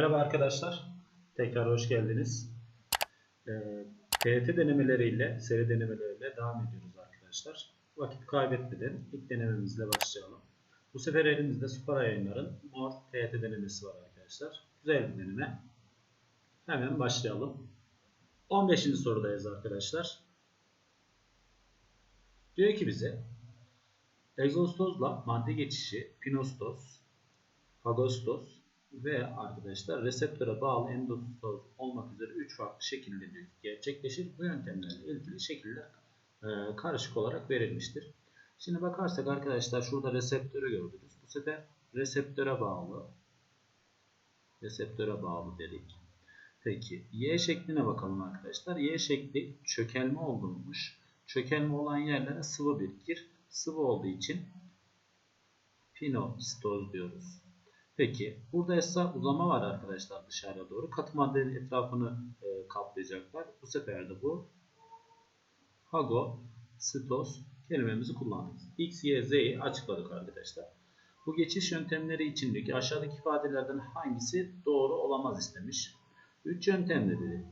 Merhaba arkadaşlar. Tekrar hoş geldiniz. Ee, TET denemeleriyle, seri denemeleriyle devam ediyoruz arkadaşlar. Vakit kaybetmeden ilk denememizle başlayalım. Bu sefer elimizde Super Yayınlar'ın Mor TET denemesi var arkadaşlar. Güzel bir deneme. Hemen başlayalım. 15. sorudayız arkadaşlar. Diyor ki bize egzostozla madde geçişi pinostos, fagostos ve arkadaşlar reseptöre bağlı endostoz olmak üzere 3 farklı şekilde gerçekleşir. Bu yöntemlerle ilgili şekiller e, karışık olarak verilmiştir. Şimdi bakarsak arkadaşlar şurada reseptörü gördünüz. Bu sefer reseptöre bağlı reseptöre bağlı dedik. Peki Y şekline bakalım arkadaşlar. Y şekli çökelme olurmuş. Çökelme olan yerlere sıvı birikir. Sıvı olduğu için pinostoz diyoruz. Peki burada ise uzama var arkadaşlar dışarıya doğru. Katı maddenin etrafını e, kaplayacaklar. Bu sefer de bu hagostoz kelimemizi kullandık. X, Y, Z'yi açıkladık arkadaşlar. Bu geçiş yöntemleri içindeki aşağıdaki ifadelerden hangisi doğru olamaz istemiş. Üç yöntemde dedi.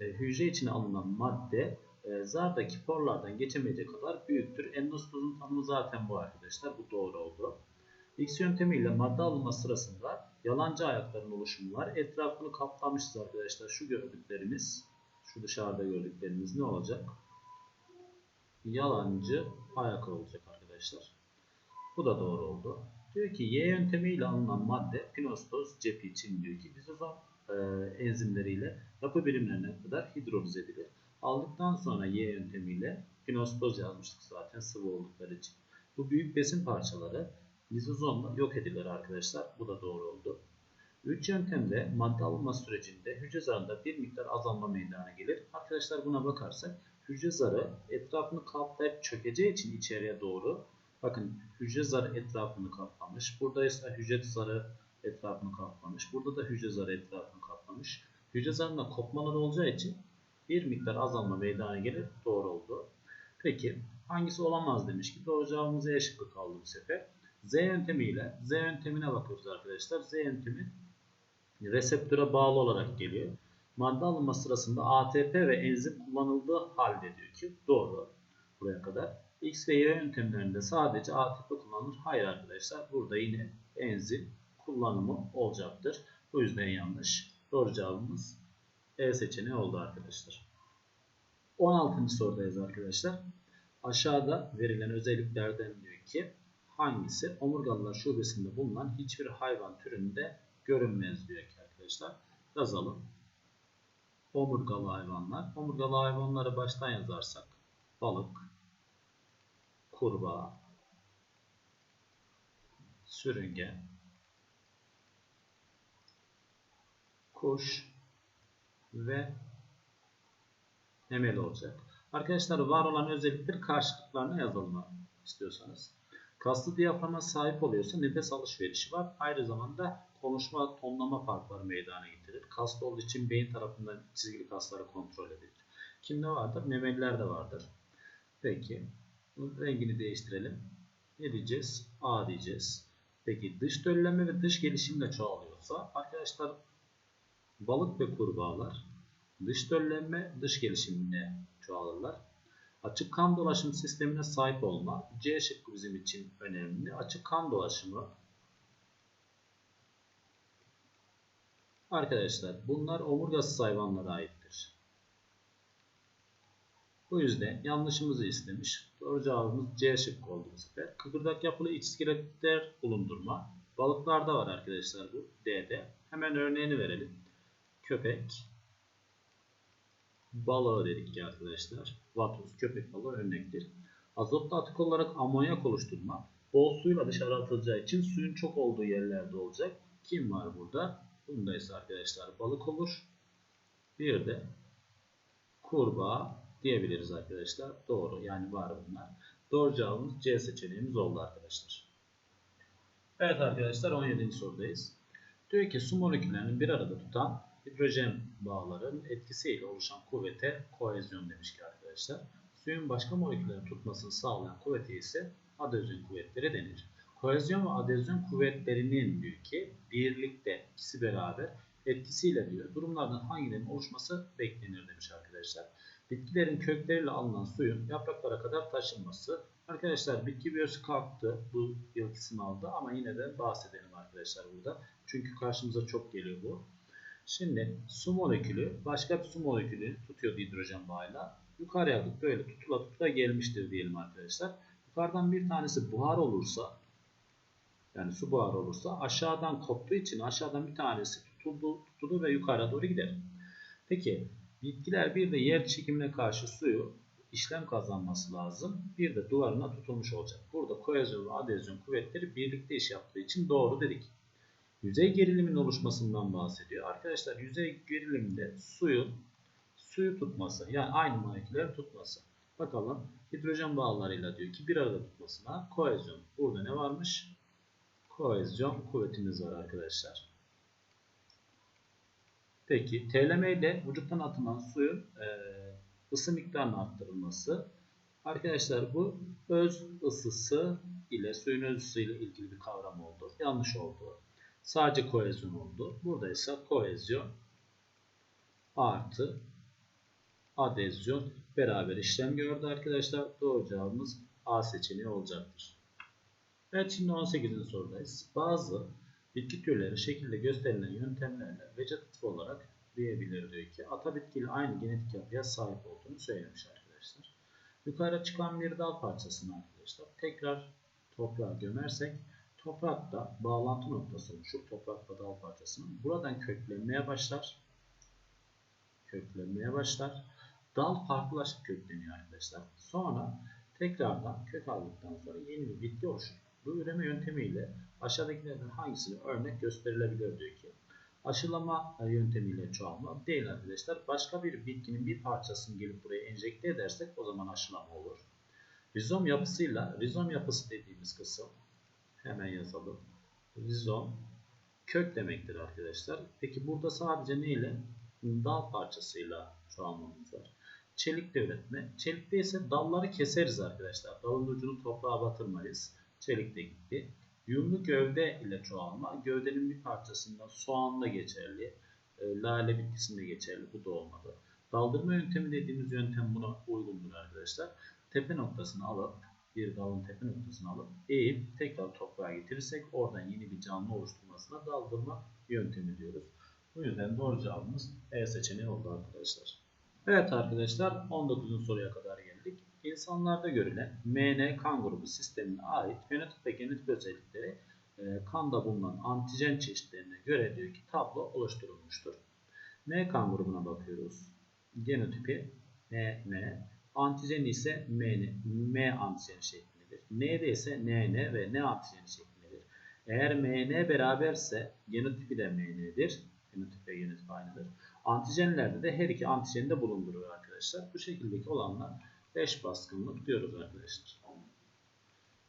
E, hücre içine alınan madde e, zardaki porlardan geçemeyecek kadar büyüktür. Endostozun tanımı zaten bu arkadaşlar. Bu doğru oldu. X yöntemiyle madde alınma sırasında yalancı ayakların oluşumu var. Etrafını kaplamışız arkadaşlar. Şu gördüklerimiz, şu dışarıda gördüklerimiz ne olacak? Yalancı ayak olacak arkadaşlar. Bu da doğru oldu. Diyor ki Y yöntemiyle alınan madde pinostoz cepi için diyor ki lizozom e, enzimleriyle yapı birimlerine kadar hidroliz edilir. Aldıktan sonra Y yöntemiyle pinostoz yazmıştık zaten sıvı oldukları için. Bu büyük besin parçaları lizozomla yok edilir arkadaşlar. Bu da doğru oldu. Üç yöntemde madde alınma sürecinde hücre zarında bir miktar azalma meydana gelir. Arkadaşlar buna bakarsak hücre zarı etrafını kaplayıp çökeceği için içeriye doğru bakın hücre zarı etrafını kaplamış. Burada ise hücre zarı etrafını kaplamış. Burada da hücre zarı etrafını kaplamış. Hücre zarında kopmalar olacağı için bir miktar azalma meydana gelir. Doğru oldu. Peki hangisi olamaz demiş ki doğru cevabımız E şıkkı kaldı bu sefer. Z yöntemiyle Z yöntemine bakıyoruz arkadaşlar. Z yöntemi reseptöre bağlı olarak geliyor. Madde alınma sırasında ATP ve enzim kullanıldığı halde diyor ki doğru buraya kadar. X ve Y yöntemlerinde sadece ATP kullanılır. Hayır arkadaşlar burada yine enzim kullanımı olacaktır. Bu yüzden yanlış. Doğru cevabımız E seçeneği oldu arkadaşlar. 16. sorudayız arkadaşlar. Aşağıda verilen özelliklerden diyor ki hangisi omurgalılar şubesinde bulunan hiçbir hayvan türünde görünmez diyor ki arkadaşlar. Yazalım. Omurgalı hayvanlar. Omurgalı hayvanları baştan yazarsak balık, kurbağa, sürüngen, kuş ve memeli olacak. Arkadaşlar var olan özellikleri karşılıklarına yazalım istiyorsanız. Kaslı diyaframa sahip oluyorsa nefes alışverişi var. Aynı zamanda konuşma, tonlama farkları meydana getirir. Kaslı olduğu için beyin tarafından çizgili kasları kontrol edilir. Kimde vardır? Memelilerde vardır. Peki. Rengini değiştirelim. Ne diyeceğiz? A diyeceğiz. Peki dış döllenme ve dış gelişimle çoğalıyorsa arkadaşlar balık ve kurbağalar dış döllenme dış gelişimle çoğalırlar. Açık kan dolaşım sistemine sahip olma C şıkkı bizim için önemli. Açık kan dolaşımı Arkadaşlar bunlar omurgasız hayvanlara aittir. Bu yüzden yanlışımızı istemiş. Doğru cevabımız C şıkkı oldu bu sefer. Kıkırdak yapılı iç iskeletler bulundurma. Balıklarda var arkadaşlar bu D'de. Hemen örneğini verelim. Köpek, balığı dedik ya arkadaşlar. Vatus, köpek balığı örnektir. Azotlu atık olarak amonyak oluşturma. Bol suyla dışarı atılacağı için suyun çok olduğu yerlerde olacak. Kim var burada? Bunda ise arkadaşlar balık olur. Bir de kurbağa diyebiliriz arkadaşlar. Doğru yani var bunlar. Doğru cevabımız C seçeneğimiz oldu arkadaşlar. Evet arkadaşlar 17. sorudayız. Diyor ki su moleküllerini bir arada tutan hidrojen bağların etkisiyle oluşan kuvvete kohezyon demiş ki arkadaşlar. Suyun başka moleküllerin tutmasını sağlayan kuvvete ise adezyon kuvvetleri denir. Kohezyon ve adezyon kuvvetlerinin diyor ki birlikte ikisi beraber etkisiyle diyor durumlardan hangilerinin oluşması beklenir demiş arkadaşlar. Bitkilerin kökleriyle alınan suyun yapraklara kadar taşınması. Arkadaşlar bitki biyolojisi kalktı. Bu yıl sınavda ama yine de bahsedelim arkadaşlar burada. Çünkü karşımıza çok geliyor bu. Şimdi su molekülü başka bir su molekülü tutuyor hidrojen bağıyla. Yukarıya böyle tutula tutula gelmiştir diyelim arkadaşlar. Yukarıdan bir tanesi buhar olursa yani su buharı olursa aşağıdan koptuğu için aşağıdan bir tanesi tutuldu, tutulur ve yukarı doğru gider. Peki bitkiler bir de yer çekimine karşı suyu işlem kazanması lazım. Bir de duvarına tutulmuş olacak. Burada kohezyon ve adezyon kuvvetleri birlikte iş yaptığı için doğru dedik. Yüzey gerilimin oluşmasından bahsediyor. Arkadaşlar yüzey geriliminde suyun suyu tutması yani aynı molekülleri tutması. Bakalım hidrojen bağlarıyla diyor ki bir arada tutmasına kohezyon. Burada ne varmış? Kohezyon kuvvetimiz var arkadaşlar. Peki TLM ile vücuttan atılan suyun e, ısı miktarının arttırılması. Arkadaşlar bu öz ısısı ile suyun öz ısı ile ilgili bir kavram oldu. Yanlış oldu. Sadece kohezyon oldu. Burada ise kohezyon artı adezyon beraber işlem gördü arkadaşlar. Doğru cevabımız A seçeneği olacaktır. Evet şimdi 18. sorudayız. Bazı bitki türleri şekilde gösterilen yöntemlerle vegetatif olarak diyebilir diyor ki ata bitkiyle aynı genetik yapıya sahip olduğunu söylemiş arkadaşlar. Yukarı çıkan bir dal parçasını arkadaşlar tekrar toprağa gömersek toprakta bağlantı noktası oluşur. Toprakla dal parçasının. Buradan köklenmeye başlar. Köklenmeye başlar. Dal farklılaşıp kökleniyor arkadaşlar. Sonra tekrardan kök aldıktan sonra yeni bir bitki oluşur. Bu üreme yöntemiyle aşağıdakilerden hangisini örnek gösterilebilir diyor ki. Aşılama yöntemiyle çoğalma değil arkadaşlar. Başka bir bitkinin bir parçasını gelip buraya enjekte edersek o zaman aşılama olur. Rizom yapısıyla, rizom yapısı dediğimiz kısım hemen yazalım. Rizom kök demektir arkadaşlar. Peki burada sadece ne ile? Dal parçasıyla çoğalmamız var. Çelikte üretme. Çelikte ise dalları keseriz arkadaşlar. Dalın ucunu toprağa batırmayız. Çelik de gitti. Yünlü gövde ile çoğalma. Gövdenin bir parçasında soğanla geçerli. E, lale bitkisinde geçerli. Bu da olmadı. Daldırma yöntemi dediğimiz yöntem buna uygundur arkadaşlar. Tepe noktasını alıp bir dalın tepe noktasını alıp eğip tekrar toprağa getirirsek oradan yeni bir canlı oluşturmasına daldırma yöntemi diyoruz. Bu yüzden doğru cevabımız E seçeneği oldu arkadaşlar. Evet arkadaşlar 19. soruya kadar geldik. İnsanlarda görülen MN kan grubu sistemine ait fenotip ve genotip özellikleri e, kanda bulunan antijen çeşitlerine göre diyor ki tablo oluşturulmuştur. M kan grubuna bakıyoruz. Genotipi NN, antijen ise MN, M antijeni şeklindedir. N'de ise NN ve N antijeni şeklindedir. Eğer MN beraberse genotipi de MN'dir. Fenotip ve genotip aynıdır. Antijenlerde de her iki antijeni de bulunduruyor arkadaşlar. Bu şekildeki olanlar eş baskınlık diyoruz arkadaşlar.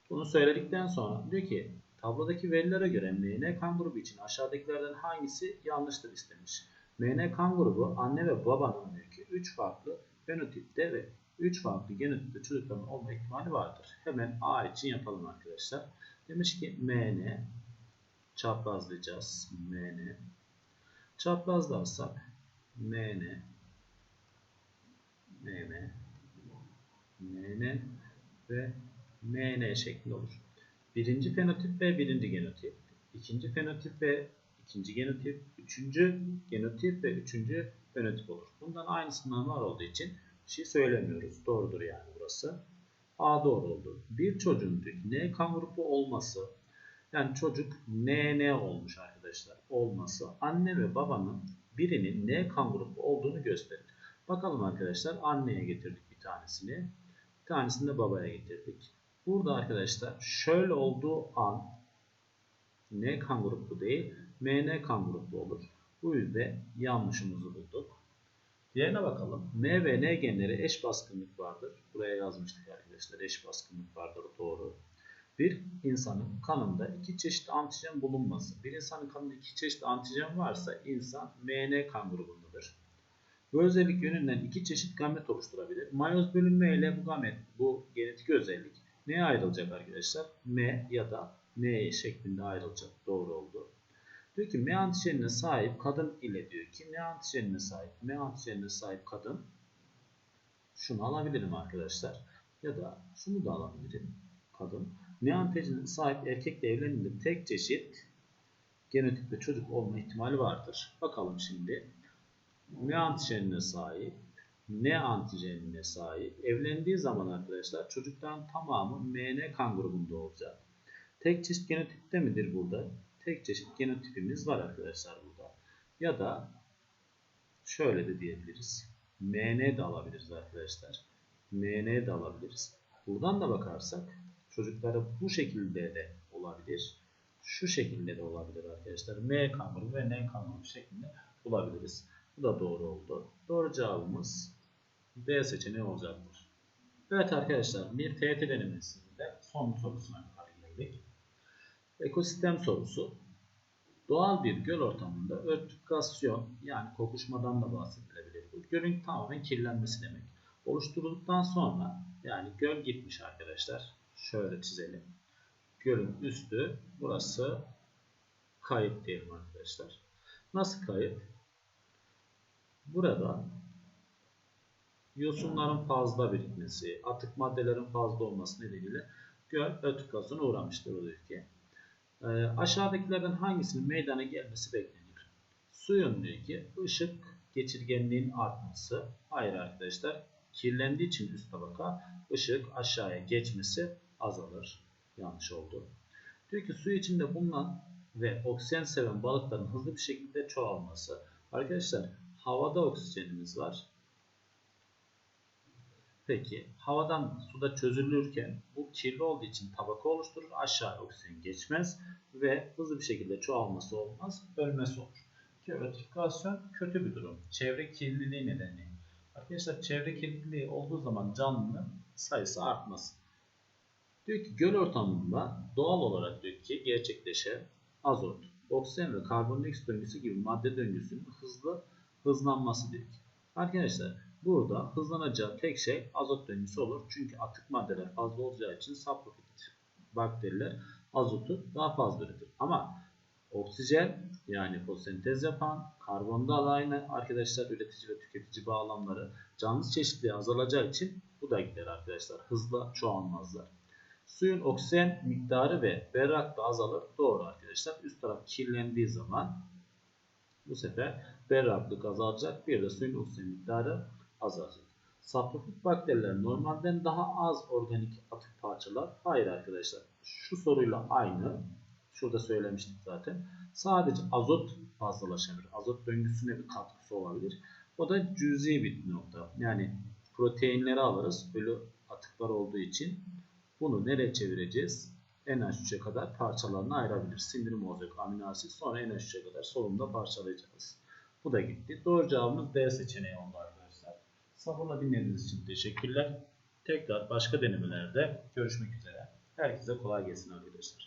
Bunu söyledikten sonra diyor ki tablodaki verilere göre MN kan grubu için aşağıdakilerden hangisi yanlıştır istemiş. MN kan grubu anne ve babanın ki 3 farklı fenotipte ve 3 farklı genotipte çocukların olma ihtimali vardır. Hemen A için yapalım arkadaşlar. Demiş ki MN çaprazlayacağız. MN çaprazlarsak MN MN MN ve MN şeklinde olur. Birinci fenotip ve birinci genotip. ikinci fenotip ve ikinci genotip. Üçüncü genotip ve üçüncü fenotip olur. Bundan aynısından var olduğu için bir şey söylemiyoruz. Doğrudur yani burası. A doğru oldu. Bir çocuğun N kan grubu olması yani çocuk NN olmuş arkadaşlar. Olması anne ve babanın birinin N kan grubu olduğunu gösterir. Bakalım arkadaşlar anneye getirdik bir tanesini. Bir tanesini de babaya getirdik. Burada arkadaşlar şöyle olduğu an N kan grubu değil MN kan grubu olur. Bu yüzden yanlışımızı bulduk. Diğerine bakalım. M ve N genleri eş baskınlık vardır. Buraya yazmıştık arkadaşlar. Eş baskınlık vardır. Doğru. Bir insanın kanında iki çeşit antijen bulunması. Bir insanın kanında iki çeşit antijen varsa insan MN kan grubundadır. Bu özellik yönünden iki çeşit gamet oluşturabilir. Mayoz bölünme ile bu gamet, bu genetik özellik neye ayrılacak arkadaşlar? M ya da N şeklinde ayrılacak. Doğru oldu. Diyor ki M antijenine sahip kadın ile diyor ki M antijenine sahip M antijenine sahip kadın şunu alabilirim arkadaşlar. Ya da şunu da alabilirim. Kadın. M antijenine sahip erkekle evlendiğinde tek çeşit genotipte çocuk olma ihtimali vardır. Bakalım şimdi. M antijenine sahip N antijenine sahip. Evlendiği zaman arkadaşlar çocukların tamamı MN kan grubunda olacak. Tek çeşit genotipte midir burada? Tek çeşit genotipimiz var arkadaşlar burada. Ya da şöyle de diyebiliriz. MN de alabiliriz arkadaşlar. MN de alabiliriz. Buradan da bakarsak çocukları bu şekilde de olabilir. Şu şekilde de olabilir arkadaşlar. M kan grubu ve N kan grubu şeklinde bulabiliriz. Bu da doğru oldu. Doğru cevabımız D seçeneği olacaktır. Evet arkadaşlar bir TET denemesinde son sorusuna kadar geldik. Ekosistem sorusu. Doğal bir göl ortamında örtükasyon yani kokuşmadan da bahsedilebilir. Bu gölün tamamen kirlenmesi demek. Oluşturulduktan sonra yani göl gitmiş arkadaşlar. Şöyle çizelim. Gölün üstü burası kayıp diyelim arkadaşlar. Nasıl kayıp? Burada yosunların fazla birikmesi, atık maddelerin fazla olması nedeniyle göl ötükasyona uğramıştır o ülke. E, aşağıdakilerden hangisinin meydana gelmesi beklenir? Suyun diyor ki ışık geçirgenliğin artması. Hayır arkadaşlar. Kirlendiği için üst tabaka ışık aşağıya geçmesi azalır. Yanlış oldu. Diyor ki su içinde bulunan ve oksijen seven balıkların hızlı bir şekilde çoğalması. Arkadaşlar havada oksijenimiz var. Peki havadan suda çözülürken bu kirli olduğu için tabaka oluşturur. Aşağı oksijen geçmez ve hızlı bir şekilde çoğalması olmaz. Ölmesi olur. Ki ötrifikasyon kötü bir durum. Çevre kirliliği nedeniyle. Arkadaşlar çevre kirliliği olduğu zaman canlının sayısı artmaz. Diyor ki göl ortamında doğal olarak diyor ki gerçekleşen azot, oksijen ve karbondioksit döngüsü gibi madde döngüsünün hızlı hızlanması diyor ki. Arkadaşlar burada hızlanacağı tek şey azot döngüsü olur. Çünkü atık maddeler fazla olacağı için saprofit bakteriler azotu daha fazla üretir. Ama oksijen yani fotosentez yapan, karbonda da aynı arkadaşlar üretici ve tüketici bağlamları canlı çeşitliliği azalacağı için bu da gider arkadaşlar. Hızla çoğalmazlar. Suyun oksijen miktarı ve berraklığı azalır. Doğru arkadaşlar. Üst taraf kirlendiği zaman bu sefer berraklık azalacak. Bir de suyun oksijen miktarı azalacak. Saprofit bakteriler normalden daha az organik atık parçalar. Hayır arkadaşlar. Şu soruyla aynı. Şurada söylemiştik zaten. Sadece azot fazlalaşabilir. Azot döngüsüne bir katkısı olabilir. O da cüzi bir nokta. Yani proteinleri alırız. Ölü atıklar olduğu için. Bunu nereye çevireceğiz? NH3'e kadar parçalarını ayırabilir. Sindirim olacak amino asit. Sonra NH3'e kadar solumda parçalayacağız. Bu da gitti. Doğru cevabımız D seçeneği arkadaşlar. Sabırla dinlediğiniz için teşekkürler. Tekrar başka denemelerde görüşmek üzere. Herkese kolay gelsin arkadaşlar.